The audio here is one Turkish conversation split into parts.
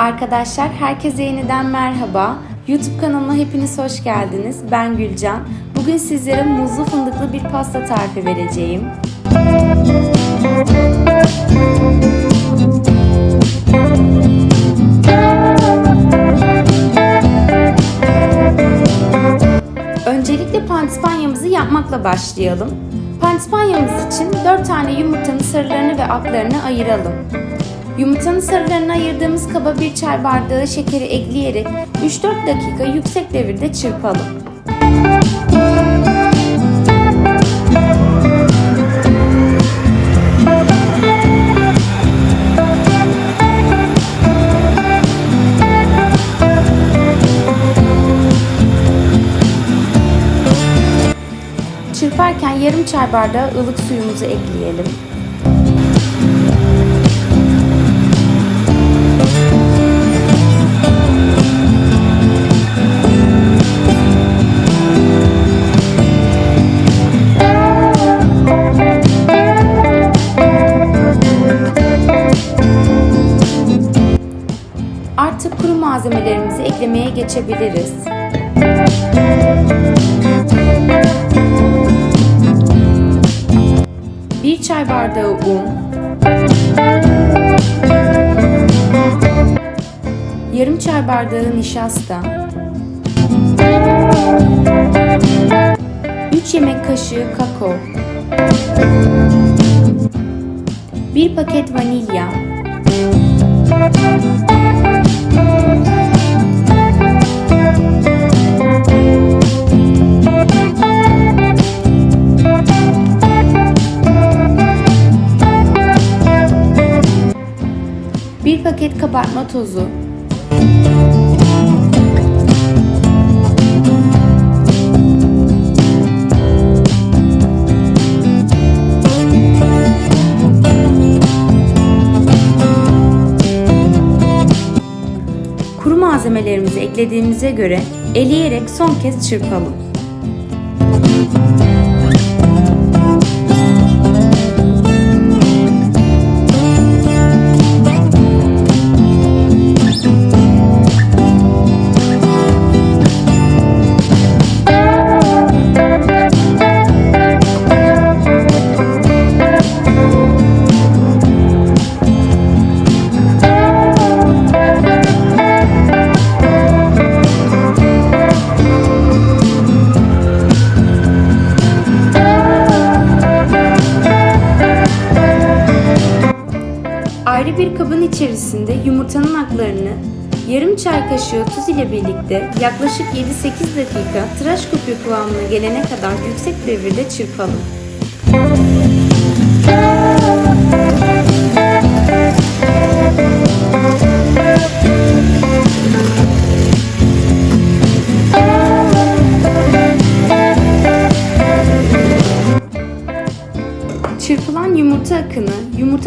Arkadaşlar herkese yeniden merhaba. YouTube kanalıma hepiniz hoş geldiniz. Ben Gülcan. Bugün sizlere muzlu fındıklı bir pasta tarifi vereceğim. Öncelikle pandispanyamızı yapmakla başlayalım. Pandispanyamız için 4 tane yumurtanın sarılarını ve aklarını ayıralım. Yumurtanın sarılarını ayırdığımız kaba bir çay bardağı şekeri ekleyerek 3-4 dakika yüksek devirde çırpalım. Çırparken yarım çay bardağı ılık suyumuzu ekleyelim. Malzemelerimizi eklemeye geçebiliriz. Bir çay bardağı un, yarım çay bardağı nişasta, 3 yemek kaşığı kakao, 1 paket vanilya, paket kabartma tozu, Kuru malzemelerimizi eklediğimize göre eleyerek son kez çırpalım. Ayrı bir kabın içerisinde yumurtanın aklarını yarım çay kaşığı tuz ile birlikte yaklaşık 7-8 dakika tıraş köpüğü kıvamına gelene kadar yüksek devirde çırpalım.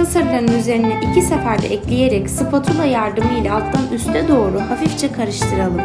Yumurta sarılarının üzerine iki seferde ekleyerek spatula yardımıyla alttan üste doğru hafifçe karıştıralım.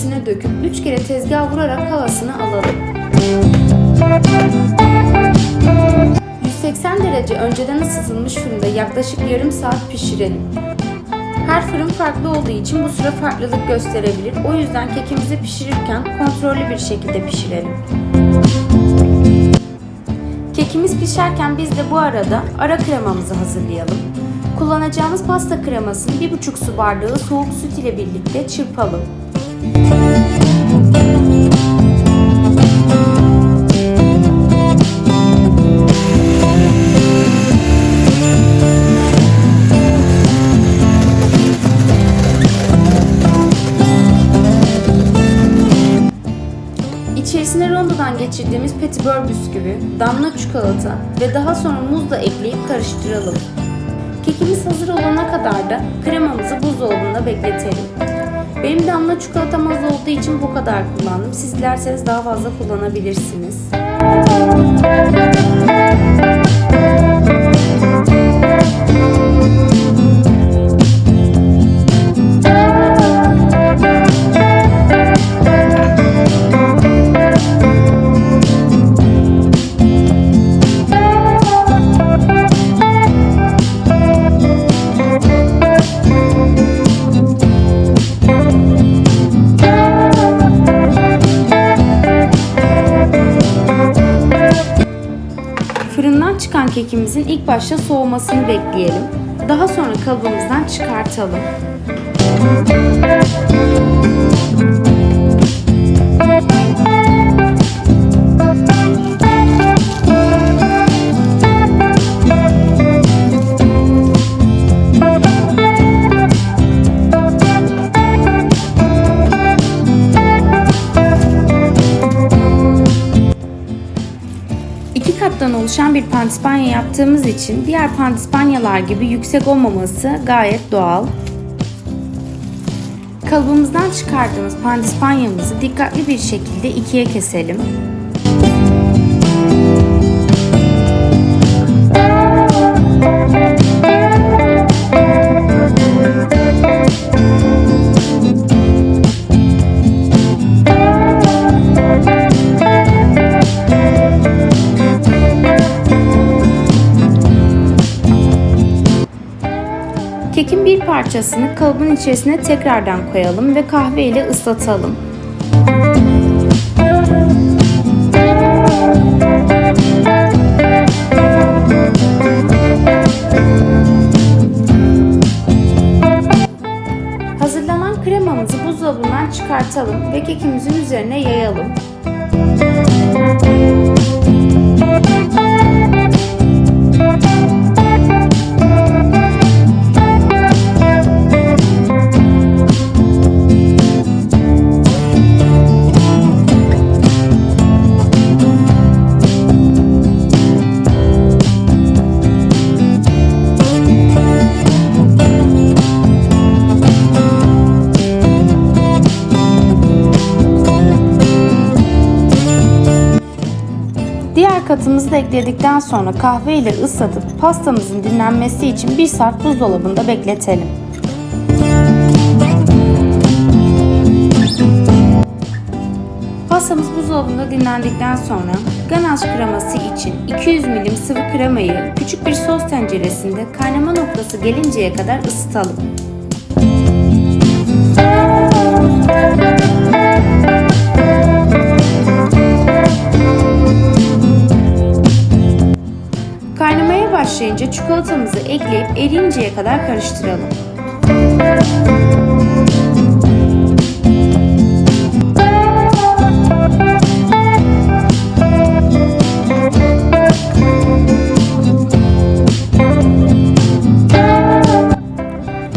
İçerisine döküp 3 kere tezgah vurarak havasını alalım. 180 derece önceden ısıtılmış fırında yaklaşık yarım saat pişirelim. Her fırın farklı olduğu için bu süre farklılık gösterebilir. O yüzden kekimizi pişirirken kontrollü bir şekilde pişirelim. Kekimiz pişerken biz de bu arada ara kremamızı hazırlayalım. Kullanacağımız pasta kremasını 1,5 su bardağı soğuk süt ile birlikte çırpalım. İçerisine rondodan geçirdiğimiz petibör bisküvi, damla çikolata ve daha sonra muz da ekleyip karıştıralım. Kekimiz hazır olana kadar da kremamızı buzdolabında bekletelim. Benim damla çikolatam az olduğu için bu kadar kullandım. Siz dilerseniz daha fazla kullanabilirsiniz. Başta soğumasını bekleyelim. Daha sonra kalıbımızdan çıkartalım. İki kattan oluşan bir pandispanya yaptığımız için diğer pandispanyalar gibi yüksek olmaması gayet doğal. Kalıbımızdan çıkardığımız pandispanyamızı dikkatli bir şekilde ikiye keselim. Kekin bir parçasını kalıbın içerisine tekrardan koyalım ve kahve ile ıslatalım. Hazırlanan kremamızı buzdolabından çıkartalım ve kekimizin üzerine yayalım. Diğer katımızı da ekledikten sonra kahve ile ıslatıp pastamızın dinlenmesi için 1 saat buzdolabında bekletelim. Pastamız buzdolabında dinlendikten sonra ganache kreması için 200 milim sıvı kremayı küçük bir sos tenceresinde kaynama noktası gelinceye kadar ısıtalım. Çikolatamızı ekleyip eriyinceye kadar karıştıralım.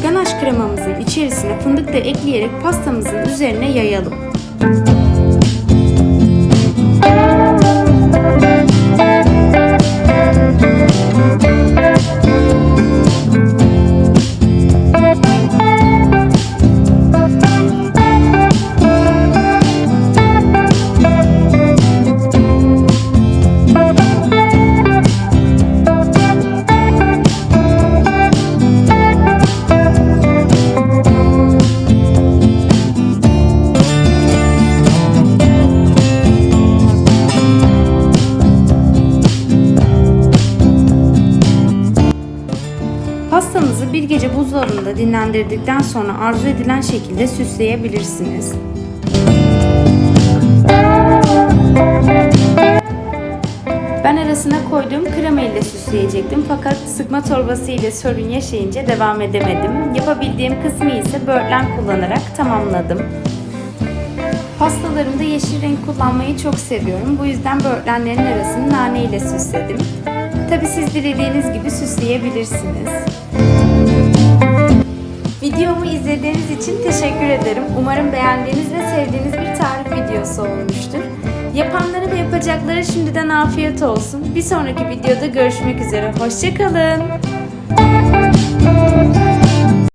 Ganache kremamızın içerisine fındık da ekleyerek pastamızın üzerine yayalım. Buzdolabında dinlendirdikten sonra arzu edilen şekilde süsleyebilirsiniz. Ben arasına koyduğum krema ile süsleyecektim fakat sıkma torbası ile sorun yaşayınca devam edemedim. Yapabildiğim kısmı ise böğürtlen kullanarak tamamladım. Pastalarımda yeşil renk kullanmayı çok seviyorum. Bu yüzden böğürtlenlerin arasını nane ile süsledim. Tabi siz dilediğiniz gibi süsleyebilirsiniz. Videomu izlediğiniz için teşekkür ederim. Umarım beğendiğiniz ve sevdiğiniz bir tarif videosu olmuştur. Yapanlara ve yapacaklara şimdiden afiyet olsun. Bir sonraki videoda görüşmek üzere. Hoşçakalın.